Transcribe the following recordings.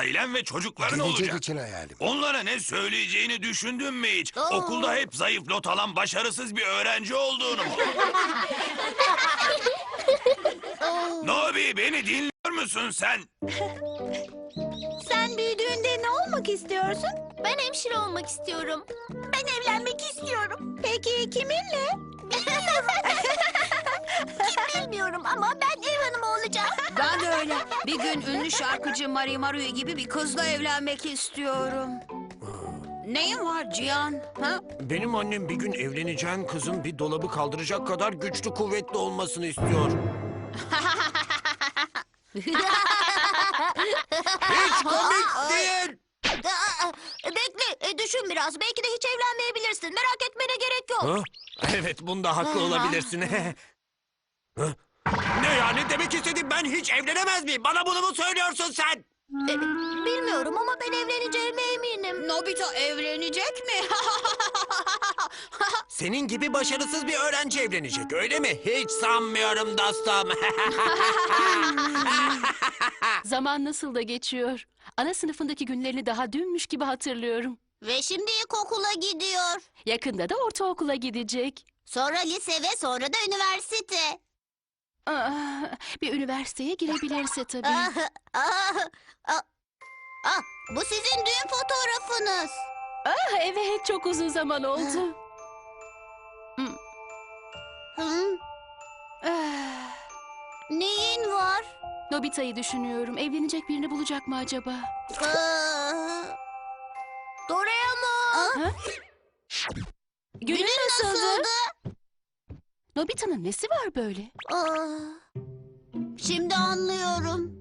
ailen ve çocukların Gelecek olacak. için hayalim. Onlara ne söyleyeceğini düşündün mü hiç? Aa. Okulda hep zayıf not alan başarısız bir öğrenci olduğunu mu? Nobi beni dinliyor musun sen? Sen büyüdüğünde ne olmak istiyorsun? Ben hemşire olmak istiyorum. Ben evlenmek istiyorum. Peki kiminle? Bilmiyorum. Kim bilmiyorum ama ben gün ünlü şarkıcı Marie Maruya gibi bir kızla evlenmek istiyorum. Neyin var Cihan? Ha? Benim annem bir gün evleneceğin kızın bir dolabı kaldıracak kadar güçlü kuvvetli olmasını istiyor. Hiç komik değil. Aa, Bekle, e, düşün biraz. Belki de hiç evlenmeyebilirsin. Merak etmene gerek yok. Ha? Evet bunda haklı olabilirsin. Ha? Ne yani demek istediğim ben hiç evlenemez miyim? Bana bunu mu söylüyorsun sen? E, bilmiyorum ama ben evleneceğime eminim. Nobita evlenecek mi? Senin gibi başarısız bir öğrenci evlenecek öyle mi? Hiç sanmıyorum dostum. Zaman nasıl da geçiyor. Ana sınıfındaki günlerini daha dünmüş gibi hatırlıyorum. Ve şimdi ilkokula gidiyor. Yakında da ortaokula gidecek. Sonra lise ve sonra da üniversite. Ah, bir üniversiteye girebilirse tabii. Ah, ah, ah, ah, bu sizin düğün fotoğrafınız. Ah, evet çok uzun zaman oldu. Hı, Ah, neyin var? Nobita'yı düşünüyorum. Evlenecek birini bulacak mı acaba? Aa, Nobita'nın nesi var böyle? Aa, şimdi anlıyorum.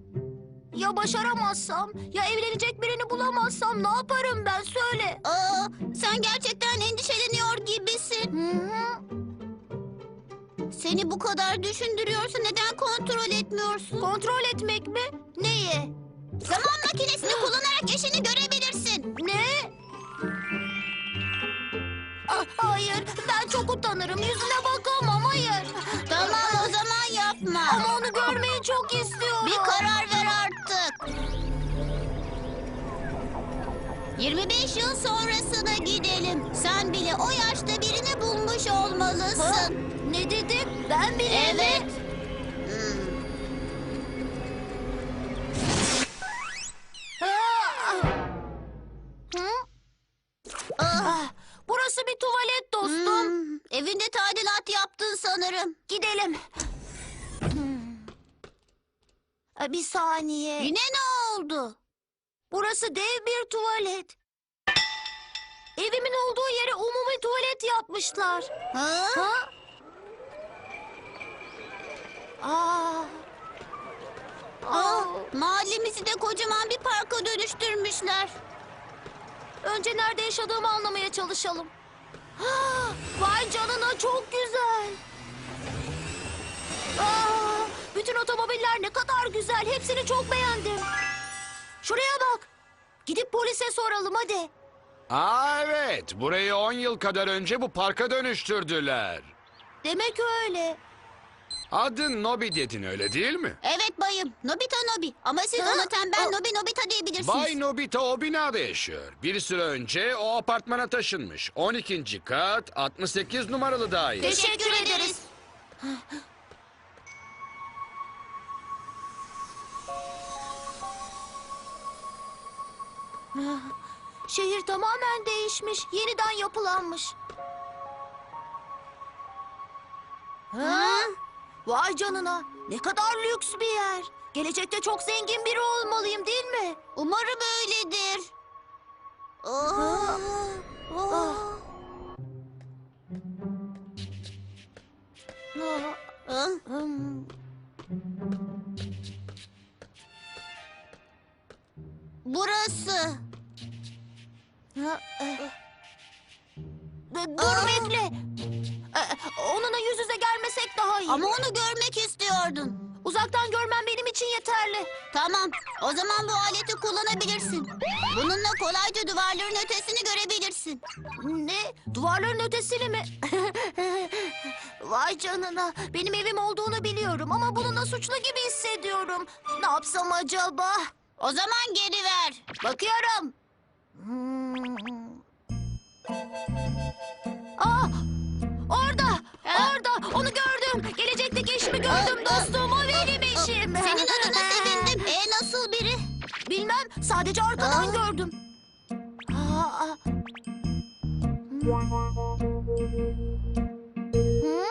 Ya başaramazsam, ya evlenecek birini bulamazsam ne yaparım ben söyle. Aa, sen gerçekten endişeleniyor gibisin. Seni bu kadar düşündürüyorsa neden kontrol etmiyorsun? Kontrol etmek mi? Neyi? Zaman makinesini kullanarak eşini görebilirsin. Ne? Ah, hayır, ben çok utanırım. Yüzüne bakamam, çok istiyorum. Bir karar ver artık. 25 yıl sonrasına gidelim. Sen bile o yaşta birini bulmuş olmalısın. Ne dedim? Ben bile Evet. Bir saniye. Yine ne oldu? Burası dev bir tuvalet. Evimin olduğu yere umumi tuvalet yapmışlar. Ha? ha? Aa. Aa, mahallemizi de kocaman bir parka dönüştürmüşler. Önce nerede yaşadığımı anlamaya çalışalım. Ah, Vay canına çok güzel. Aa, bütün otomobiller ne kadar güzel. Hepsini çok beğendim. Şuraya bak. Gidip polise soralım hadi. Aa evet, burayı 10 yıl kadar önce bu parka dönüştürdüler. Demek öyle. Adın Nobi dedin öyle değil mi? Evet bayım. Nobita Nobi. Ama siz ona tembel Nobi Nobita diyebilirsiniz. Bay Nobita o binada yaşıyor. Bir süre önce o apartmana taşınmış. 12. kat 68 numaralı daire. Teşekkür ederiz. Şehir tamamen değişmiş, yeniden yapılanmış. Ha? Vay canına, ne kadar lüks bir yer. Gelecekte çok zengin biri olmalıyım değil mi? Umarım öyledir. Aa, Dur bekle. Ee, Onunla yüz yüze gelmesek daha iyi. Ama onu görmek istiyordun. Uzaktan görmem benim için yeterli. Tamam. O zaman bu aleti kullanabilirsin. Bununla kolayca duvarların ötesini görebilirsin. Ne? Duvarların ötesini mi? Vay canına. Benim evim olduğunu biliyorum ama bununla suçlu gibi hissediyorum. Ne yapsam acaba? O zaman geri ver. Bakıyorum. Hmm. Aa, orada, orada. Onu gördüm. Gelecekteki eşimi gördüm dostum. O benim eşim. Senin adına sevindim. E nasıl biri? Bilmem. Sadece arkadan gördüm. Aa, Hı?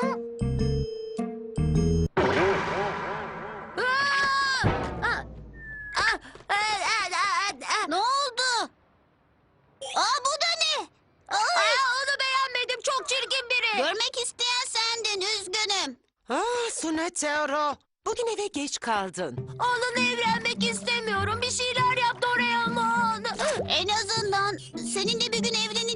Görmek isteyen sendin. Üzgünüm. Ah Sunetero. Bugün eve geç kaldın. Onunla evlenmek istemiyorum. Bir şeyler yaptı oraya ama. En azından seninle bir gün evleneceğini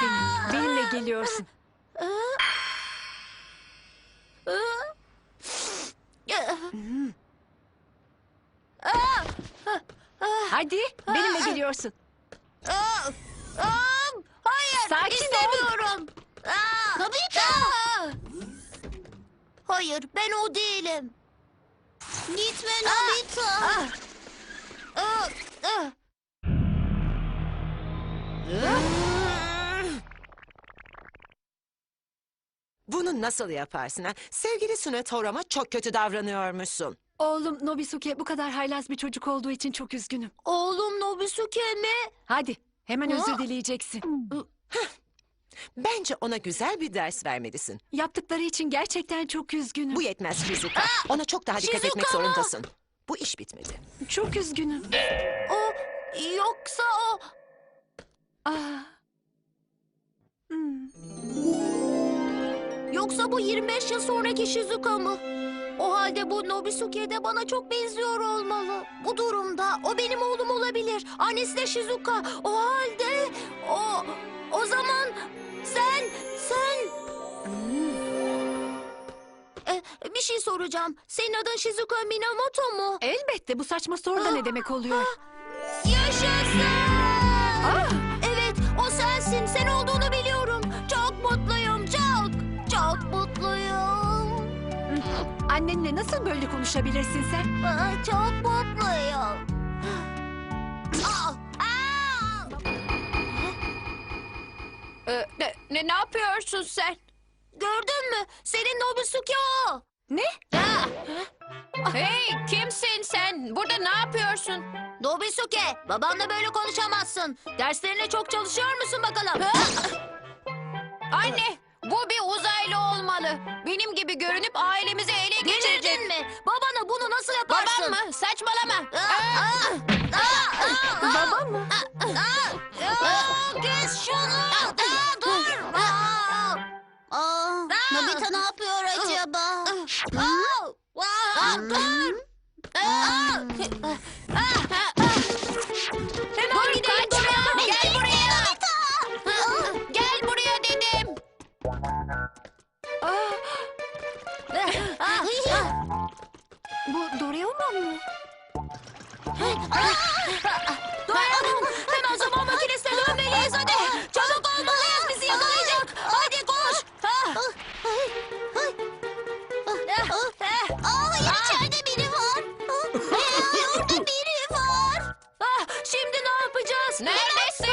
seni. Benimle geliyorsun. Hadi benimle geliyorsun. Hayır, Sakin ol. istemiyorum. Nobita! Hayır, ben o değilim. Gitme Nobita. Aa, aa. Bunu nasıl yaparsın ha? Sevgili Sunetora'ma çok kötü davranıyormuşsun. Oğlum Nobisuke bu kadar haylaz bir çocuk olduğu için çok üzgünüm. Oğlum Nobisuke mi? Hadi hemen Aa. özür dileyeceksin. Bence ona güzel bir ders vermelisin. Yaptıkları için gerçekten çok üzgünüm. Bu yetmez Shizuka. Ona çok daha dikkat Shizuka! etmek zorundasın. Bu iş bitmedi. Çok üzgünüm. O yoksa o Ah. Yoksa bu 25 yıl sonraki Shizuka mı? O halde bu Nobisuke de bana çok benziyor olmalı. Bu durumda o benim oğlum olabilir. Annesi de Shizuka. O halde o o zaman sen sen E, bir şey soracağım. Senin adın Shizuka Minamoto mu? Elbette bu saçma soru da ne demek oluyor? Yaşasın! Evet, o sensin. Sen olduğunu Annenle nasıl böyle konuşabilirsin sen? Aa, Çok mutluyum. Aa, aa! Ee, ne, ne, ne yapıyorsun sen? Gördün mü? Senin Nobisuke o. Ne? Ha, Hey kimsin sen? Burada ne yapıyorsun? Nobisuke, babanla böyle konuşamazsın. Derslerine çok çalışıyor musun bakalım? Anne, bu bir uzaylı olmalı. Benim gibi görünüp ailemizi ele geçirecek. Delirdin mi? Babana bunu nasıl yaparsın? Babam mı? Saçmalama. Aa, aa, aa, aa. Baba mı? Aa, kes şunu. Aa, dur. Aa, Nobita ne yapıyor acaba? Aa, aa, dur. Aa, Hemen Bu Doraemon mu? Dayanın. Hemen zaman makinesine dönmeliyiz hadi. Çabuk olmalıyız bizi yakalayacak. Hadi koş. Aa, hayır içeride biri var. Orada biri var. Ah, Şimdi ne yapacağız? Neredesin?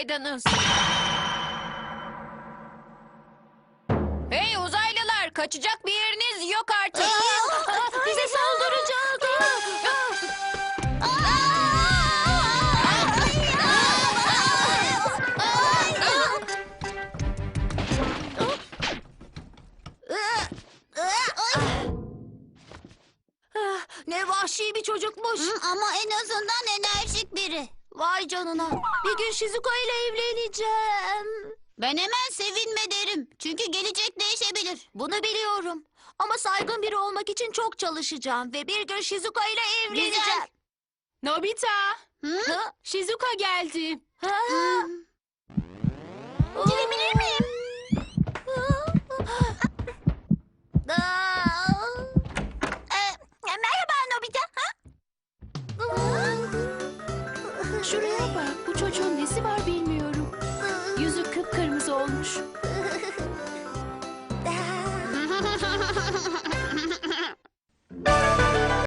Buradaydınız. Hey uzaylılar, kaçacak bir yeriniz yok artık. Bize saldıracak. Ne vahşi bir çocukmuş. ama en azından enerjik biri. Vay canına. Gün Shizuka ile evleneceğim. Ben hemen sevinme derim. Çünkü gelecek değişebilir. Bunu biliyorum. Ama saygın biri olmak için çok çalışacağım. Ve bir gün Shizuka ile evleneceğim. Nobita! Shizuka geldi. Girebilir miyim?